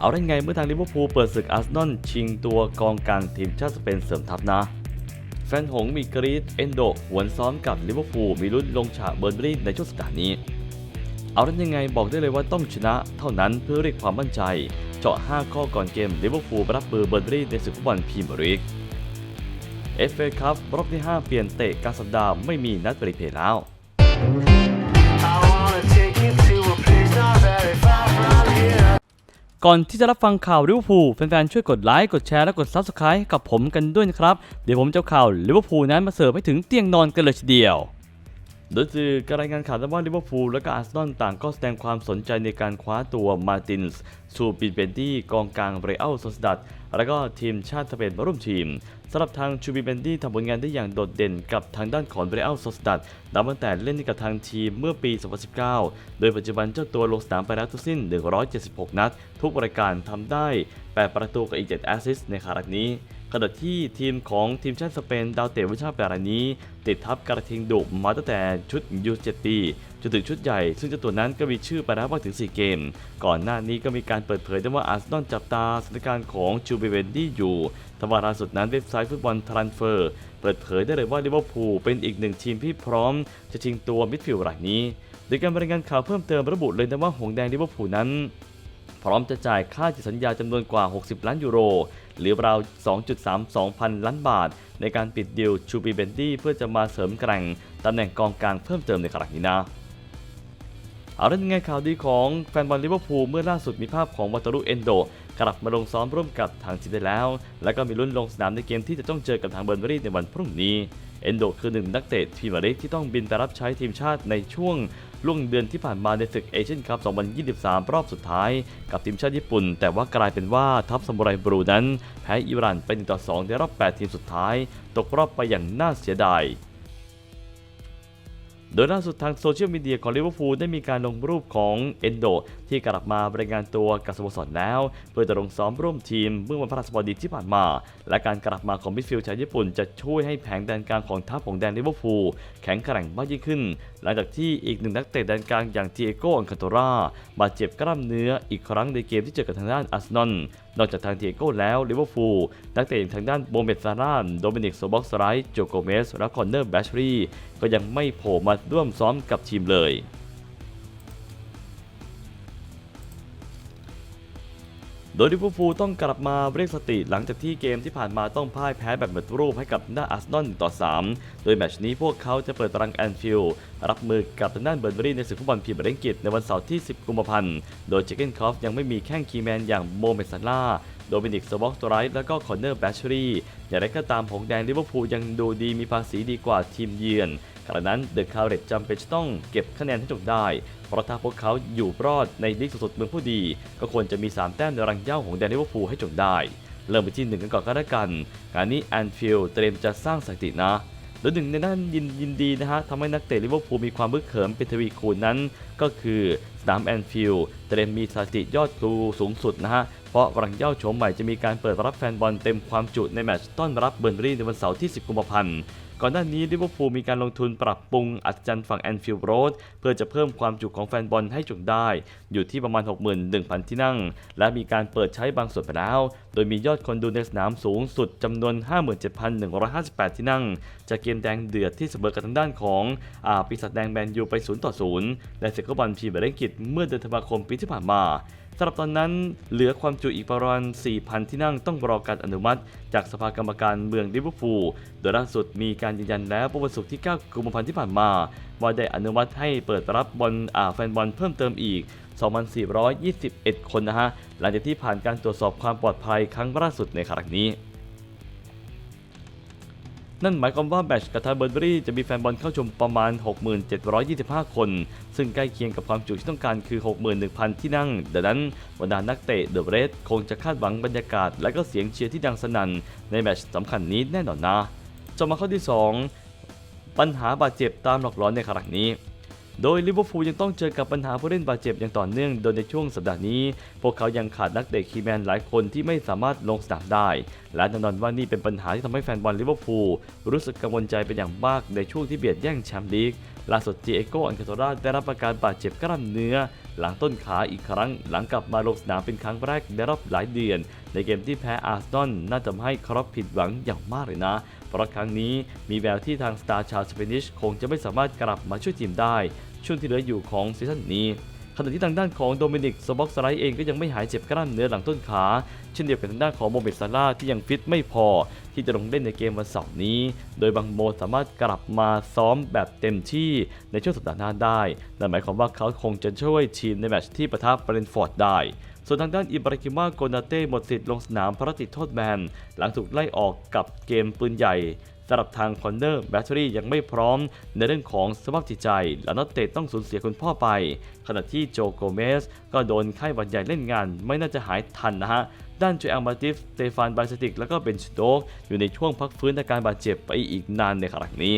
เอาได้ไงเมื่อทางลิเวอร์พูลเปิดศึกอาร์เซนอลชิงตัวกองกลางทีมชาติสเปนเสริมทัพนะ แฟนหงมีกรีดเอนโดหวนซ้อมกับลิเวอร์พูลมีลุ้นลงฉากเบอร์นบรีในช่วงสัปดาห์นี้ เอาได้ยังไงบอกได้เลยว่าต้องชนะเท่านั้นเพื่อเรียกความมั่นใจ เจาะ 5 ข้อก่อนเกมลิเวอร์พูลรับมือเบอร์นบรีในศึกฟุตบอลพรีเมียร์ลีกเอฟเอคัพรอบที่ 5 เปลี่ยนเตะกลางสัปดาห์ไม่มีนัดบริเพลแล้ว ก่อนที่จะรับฟังข่าวลิเวอร์พูลแฟนๆช่วยกดไลค์กดแชร์และกด Subscribe กับผมกันด้วยนะครับ เดี๋ยวผมจะข่าวลิเวอร์พูลนั้นมาเสิร์ฟให้ถึงเตียงนอนกันเลยทีเดียว โดยสื่อการรายงานข่าวว่าลิเวอร์พูลและก็อาร์เซนอลต่างก็แสดงความสนใจในการคว้าตัวมาร์ตินส์ซูปินเบนดี้กองกลางเรอัลโซสดัดและก็ทีมชาติสเปนมาร่วมทีมสำหรับทางชูบิเบนดี้ทำผลงานได้อย่างโดดเด่นกับทางด้านของเรอัลโซสดัดนับตั้งแต่เล่นกับทางทีมเมื่อปี 2019 โดยปัจจุบันเจ้าตัวลงสนามไปแล้วทั้งสิ้น 176 นัด ทุกรายการทำได้ 8 ประตูกับอีก 7 แอสซิสต์ในครั้งนี้ ขณะที่ทีมของทีมชาติสเปนดาวเตะวิชาแปรายนี้ ติดทับกระทิงดุมาตั้งแต่ชุดยู7ปีจนถึงชุดใหญ่ ซึ่งเจ้าตัวนั้นก็มีชื่อไปแล้วมากถึง 4 เกม ก่อนหน้านี้ก็มีการเปิดเผยได้ว่าอาร์เซนอลจับตาสถานการณ์ของจูเบเวนดี้อยู่ทว่าล่าสุดนั้นเว็บไซต์ฟุตบอลทรานเฟอร์เปิดเผยได้เลยว่าลิเวอร์พูลเป็นอีกหนึ่งทีมที่พร้อม จะชิงตัวมิดฟิลด์รายนี้ โดยการรายงานข่าวเพิ่มเติมระบุเลยนะว่าหงแดงลิเวอร์พูลนั้น พร้อมจะจ่ายค่าจิตสัญญาจำนวนกว่า 60 ล้านยูโร หรือราว 2.32 พันล้านบาท ในการปิดดีลชูบีเบนดี้เพื่อจะมาเสริมแกร่งตำแหน่งกองกลางเพิ่มเติมในครั้งนี้นะเอาเรื่องไงข่าวดีของแฟนบอลลิเวอร์พูลเมื่อล่าสุดมีภาพของวัตรุเอนโดกลับมาลงซ้อมร่วมกับทางทีมได้แล้ว และก็มีลุ้นลงสนามในเกมที่จะต้องเจอกับทางเบอร์นบรีในวันพรุ่งนี้ เอนโดคือหนึ่งนักเตะพรีมียร์ลีกที่ต้องบินไปรับใช้ทีมชาติในช่วง ล่วงเดือนที่ผ่านมาในศึกเอเชียนคัพ 2023 รอบสุดท้าย กับทีมชาติญี่ปุ่น แต่ว่ากลายเป็นว่าทัพซามูไรบลูนั้น แพ้อิหร่านไป1ต่อ2ในรอบ 8 ทีมสุดท้าย ตกรอบไปอย่างน่าเสียดาย โดยล่าสุดทางโซเชียลมีเดียของลิเวอร์พูลได้มีการลงรูปของเอนโดที่กลับมารายงานตัวกับสโมสรแล้ว เพื่อจะลงซ้อมร่วมทีมเมื่อวันพฤหัสบดีที่ผ่านมา และการกลับมาของมิดฟิลด์ชาวญี่ปุ่นจะช่วยให้แผงแดนกลางของทัพของแดนลิเวอร์พูลแข็งแกร่งมากยิ่งขึ้น หลังจากที่อีกหนึ่งนักเตะแดนกลางอย่างทีเอโกอันคาโตราบาดเจ็บกล้ามเนื้ออีกครั้งในเกมที่เจอกับทางด้านอาร์เซนอลนอกจากทางเทียโก้แล้วลิเวอร์พูลนักเตะอย่างทางด้านโบเมตซาร่าโดมินิกโซบ็อกสไลท์โจโกเมสและคอนเนอร์แบชรี ก็ยังไม่โผล่มาร่วมซ้อมกับทีมเลย โดยลิเวอร์พูลต้องกลับมาเรียกสติหลังจากที่เกมที่ผ่านมาต้องพ่ายแพ้แบบหมดรูปให้กับด้าอาร์เซนอลต่อ 3 โดยแมตช์นี้พวกเขาจะเปิดตารางแอนฟิลด์รับมือกับทางด้านเบอร์นบรีในศึกฟุตบอลพรีเมียร์ลีกอังกฤษในวันเสาร์ที่ 10 กุมภาพันธ์ โดยเจเกนคอฟยังไม่มีแข้งคีแมนอย่างโมเมดซาร่า โดมินิกสวอกตไรท์และก็คอนเนอร์แบชเชอรีอย่างไรก็ตามผงแดงลิเวอร์พูลยังดูดีมีภาษีดีกว่าทีมเยือนขณะนั้นเดอะคาร์เรตจำเป็นจะต้องเก็บคะแนนให้จบได้ เพราะถ้าพวกเขาอยู่รอดในลีกสุดๆเมืองผู้ดี ก็ควรจะมี 3 แต้มในรังเย้าของแดนลิเวอร์พูลให้จบได้ เริ่มไปที่หนึ่งกันก่อนก็แล้วกันงานนี้แอนฟิลด์เตรียมจะสร้างสถิตินะ โดยหนึ่งในด้านยินยินดีนะฮะทำให้นักเตะลิเวอร์พูลมีความบึกเขิมเป็นทวีคูณนั้น ก็คือสนามแอนฟิลด์เตรียมมีสถิติยอดครูสูงสุดนะฮะ เพราะรังเย้าโฉมใหม่จะมีการเปิดรับแฟนบอลเต็มความจุในแมตช์ต้อนรับเบอร์นบรีในวันเสาร์ที่ 10 กุมภาพันธ์ ก่อนหน้านี้ลิเวอร์พูลมีการลงทุนปรับปรุงอัศจรรย์ฝั่งแอนฟิลด์โรดเพื่อจะเพิ่มความจุของแฟนบอลให้จุได้ อยู่ที่ประมาณ 61,000 ที่นั่ง และมีการเปิดใช้บางส่วนไปแล้ว โดยมียอดคนดูในสนามสูงสุดจำนวน 57,158 ที่นั่ง จากเกมแดงเดือดที่เสมอกับทางด้านของอาปีศาจแดงแมนยูไป 0 ต่อ0ในศึกบอลพรีเมียร์ลีกอังกฤษเมื่อเดือนธันวาคมปีที่ผ่านมา สำหรับตอนนั้นเหลือความจุอีกประมาณ 4,000 ที่นั่งต้องรอการอนุมัติ จากสภากรรมการเมืองลิเวอร์พูล โดยล่าสุดมีการยืนยันแล้วเมื่อวันศุกร์ที่ 9 กุมภาพันธ์ที่ผ่านมา ว่าได้อนุมัติให้เปิดรับบอลแฟนบอลเพิ่มเติมอีก 2,421 คนนะฮะ หลังจากที่ผ่านการตรวจสอบความปลอดภัยครั้งล่าสุดในครั้งนี้ นั่นหมายความว่าแมตช์กับทางเบอร์เบรีจะมีแฟนบอลเข้าชมประมาณ6725 คน ซึ่งใกล้เคียงกับความจุที่ต้องการคือ 61,000 ที่นั่ง ดังนั้นบรรดานักเตะเดอะเรดคงจะคาดหวังบรรยากาศ และก็เสียงเชียร์ที่ดังสนั่นในแมตช์สำคัญนี้แน่นอนนะจบมาข้อที่ 2 ปัญหาบาดเจ็บตามหลอกหลอนในครั้งนี้ โดยลิเวอร์พูลยังต้องเจอกับปัญหาผู้เล่นบาดเจ็บอย่างต่อเนื่อง โดยในช่วงสัปดาห์นี้ พวกเขายังขาดนักเตะคีแมนหลายคนที่ไม่สามารถลงสนามได้ และแน่นอนว่านี่เป็นปัญหาที่ทำให้แฟนบอลลิเวอร์พูลรู้สึกกังวลใจเป็นอย่างมากในช่วงที่เบียดแย่งแชมป์ลีกล่าสุดจีเอโกอันคาโตราได้รับอาการบาดเจ็บกล้ามเนื้อ หลังต้นขาอีกครั้ง หลังกลับมาลงสนามเป็นครั้งแรกในรอบหลายเดือน ในเกมที่แพ้อาร์ซอลน่าจะทำให้ครอปผิดหวังอย่างมากเลยนะ เพราะครั้งนี้มีแววที่ทางสตาร์ชาวสเปนิชคงจะไม่สามารถกลับมาช่วยทีมได้ ช่วงที่เหลืออยู่ของซีซั่นนี้ขณะที่ทางด้านของโดมินิกสบ็อกสไลด์เองก็ยังไม่หายเจ็บกล้ามเนื้อหลังต้นขา เช่นเดียวกับทางด้านของโมเมดซาร่าที่ยังฟิตไม่พอ ที่จะลงเล่นในเกมวันเสาร์นี้ โดยบางโมสามารถกลับมาซ้อมแบบเต็มที่ในช่วงสัปดาห์หน้าได้นั่นหมายความว่าเขาคงจะช่วยทีมในแมตช์ที่ประทับเบรนฟอร์ดได้ส่วนทางด้านอิบรากิมาโกนาเต้หมดสิทธิ์ลงสนามพระติดโทษแบนหลังถูกไล่ออกกับเกมปืนใหญ่ สำหรับทางคอนเนอร์แบตเตอรี่ยังไม่พร้อม ในเรื่องของสภาพจิตใจ และนักเตะต้องสูญเสียคุณพ่อไป ขณะที่โจโกเมส ก็โดนไข้หวัดใหญ่เล่นงาน ไม่น่าจะหายทันนะฮะด้านโจเอลมาติฟสเตฟานบาสติก แล้วก็เบนชโดกอยู่ในช่วงพักฟื้นอาการบาดเจ็บไปอีกนานในขณะนี้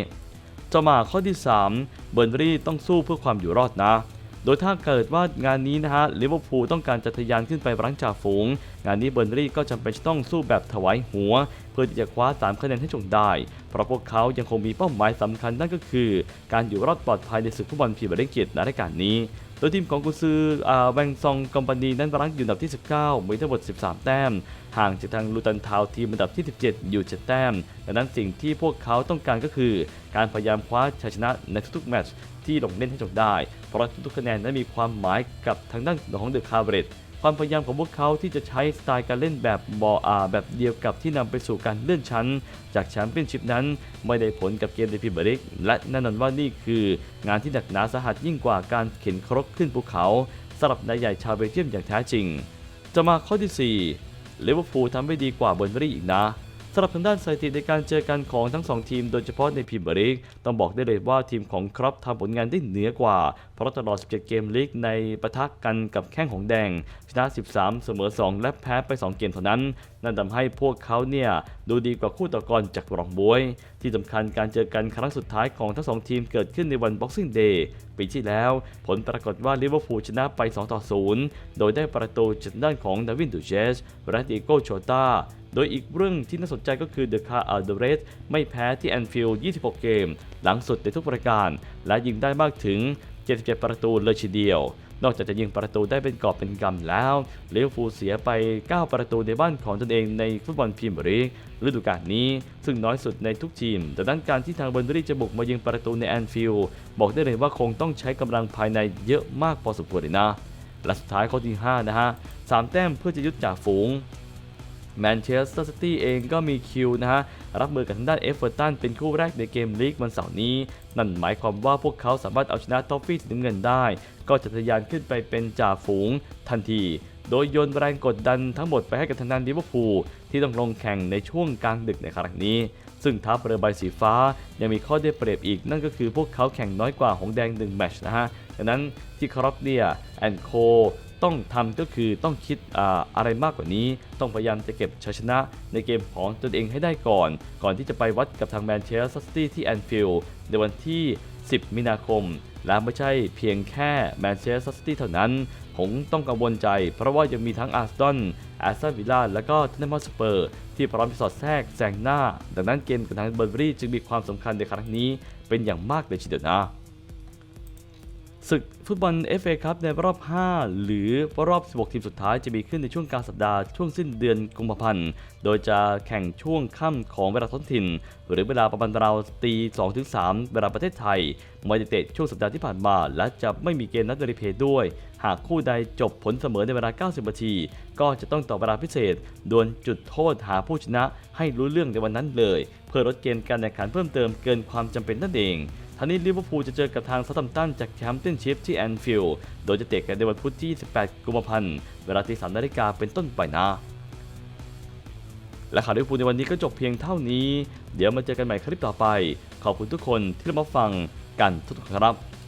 ต่อมาข้อที่ 3 เบอร์นรี่ต้องสู้เพื่อความอยู่รอดนะ โดยถ้าเกิดว่างานนี้นะฮะลิเวอร์พูลต้องการจะทะยานขึ้นไปรั้งจ่าฝูง งานนี้เบอร์นรี่ก็จำเป็นต้องสู้แบบถวายหัว เพื่อที่จะคว้า 3 คะแนนให้จงได้ เพราะพวกเขายังคงมีเป้าหมายสำคัญนั่นก็คือ การอยู่รอดปลอดภัยในศึกฟุตบอลพรีเมียร์ลีกในรายการนี้ โดยทีมของกุซืออแวงซองคอมพานีนั้นรั้งอยู่อันดับที่ 19 มีทั้งหมด 13 แต้ม ห่างจากทางลูตันทาวทีมอันดับที่ 17 อยู่ 7 แต้ม ดังนั้นสิ่งที่พวกเขาต้องการก็คือ การพยายามคว้าชัยชนะในทุกๆแมตช์ที่ลงเล่นให้จบได้ เพราะทุกๆคะแนนนั้นมีความหมายกับทางด้านของเดอะคาร์เบรต ความพยายามของพวกเขาที่จะใช้สไตล์การเล่นแบบบออาแบบเดียวกับที่นำไปสู่การเลื่อนชั้น จากแชมเปี้ยนชิพนั้น ไม่ได้ผลกับเกมในพรีเมียร์ลีกและแน่นอนว่านี่คืองานที่หนักหนาสาหัสยิ่งกว่าการเข็นครกขึ้นภูเขาสำหรับนายใหญ่ชาวเบลเยียมอย่างแท้จริง จะมาข้อที่4ลิเวอร์พูลทำได้ดีกว่าเบอร์นรี่อีกนะ สำหรับทางด้านสถิติในการเจอกันของทั้ง 2 ทีมโดยเฉพาะในพรีเมียร์ลีกต้องบอกได้เลยว่าทีมของครอปทำผลงานได้เหนือกว่า เพราะตลอด 17 เกมลีกในประทะกกันกับแข้งของแดง ชนะ 13 เสมอ 2 และแพ้ไป 2 เกมเท่านั้น นั่นทำให้พวกเขาเนี่ยดูดีกว่าคู่ต่อกรจากรองบวย ที่สำคัญการเจอกันครั้งสุดท้ายของทั้งสองทีมเกิดขึ้นในวัน Boxing Day ปีที่แล้ว ผลปรากฏว่าลิเวอร์พูลชนะไป 2 ต่อ 0 โดยได้ประตูจากด้านของดาวินดูเจสและดิโก้โชตา โดยอีกเรื่องที่น่าสนใจก็คือเดอะคาร์อัลเดเรสไม่แพ้ที่แอนฟิลด์26 เกม หลังสุดในทุกปรายการ และยิงได้มากถึง 77 ประตูเลยทีเดียวนอกจากจะยิงประตูได้เป็นกอบเป็นกำแล้วเลวอร์พูเสียไป 9 ประตูในบ้านของตนเองในฟุตบอลพรีเมียร์ลีกฤดูกาลนี้ ซึ่งน้อยสุดในทุกทีมดังนั้นการที่ทางเบอร์นรี่จะบุกมายิงประตูในแอนฟิลด์บอกได้เลยว่าคงต้องใช้กำลังภายในเยอะมากพอสมควรเลยนะ และสุดท้ายข้อที่ 5 นะฮะสามแต้มเพื่อจะยึดจากฝูง แมนเชสเตอร์ซิตี้เองก็มีคิวนะฮะรับมือกับทางด้านเอฟเวอร์ตันเป็นคู่แรกในเกมลีกวันเสาร์นี้ นั่นหมายความว่าพวกเขาสามารถเอาชนะท็อฟฟี่ถึงเงินได้ ก็จะทะยานขึ้นไปเป็นจ่าฝูงทันที โดยโยนแรงกดดันทั้งหมดไปให้กับทางด้านลิเวอร์พูลที่ต้องลงแข่งในช่วงกลางดึกในครั้งนี้ ซึ่งทัพเรือใบสีฟ้ายังมีข้อได้เปรียบอีก นั่นก็คือพวกเขาแข่งน้อยกว่าหงแดง1แมตช์นะฮะดังนั้นที่ครอปเนี่ยแอนโค ต้องทำก็คือต้องคิดออะไรมากกว่านี้ ต้องพยายามจะเก็บชัยชนะในเกมของตนเองให้ได้ก่อน ก่อนที่จะไปวัดกับทางแมนเชสเตอร์ซิตี้ที่แอนฟิลด์ในวันที่ 10 มีนาคม และไม่ใช่เพียงแค่แมนเชสเตอร์ซิตี้เท่านั้น ผมต้องกังวลใจ เพราะว่ายังมีทั้งอาร์เซนอลแอสตันวิลล่าและก็เทนนิสสเปอร์ ที่พร้อมจะสอดแทรกแซงหน้า ดังนั้นเกมกับทางเบอร์บรี่จึงมีความสำคัญในครั้งนี้เป็นอย่างมากเลยทีเดียวนะ ศึกฟุตบอล FA ครับในรอบ 5 หรือรอบ 16 ทีมสุดท้ายจะมีขึ้นในช่วงกลางสัปดาห์ช่วงสิ้นเดือนกุมภาพันธ์ โดยจะแข่งช่วงค่ำของเวลาท้องถิ่น หรือเวลาประมาณราวตี2ถึง3เวลาประเทศไทยไม่ได้เตะช่วงสัปดาห์ที่ผ่านมา และจะไม่มีเกมนัดรีเพย์ด้วย หากคู่ใดจบผลเสมอในเวลา 90 นาที ก็จะต้องต่อเวลาพิเศษดวลจุดโทษหาผู้ชนะให้รู้เรื่องในวันนั้นเลย เพื่อลดเกณฑ์การแข่งขันเพิ่มเติมเกินความจำเป็นนั่นเอง ทางนี้ลิเวอร์พูลจะเจอกับทางซาตัมตันจากแชมเปี้ยนชิพที่แอนฟิลด์ โดยจะเตะกันในวันพุธที่ 18 กุมภาพันธ์ เวลาที่3นาฬิกาเป็นต้นไปนะ และข่าวลิเวอร์พูลในวันนี้ก็จบเพียงเท่านี้ เดี๋ยวมาเจอกันใหม่คลิปต่อไป ขอบคุณทุกคนที่รับฟังกันทุกครับ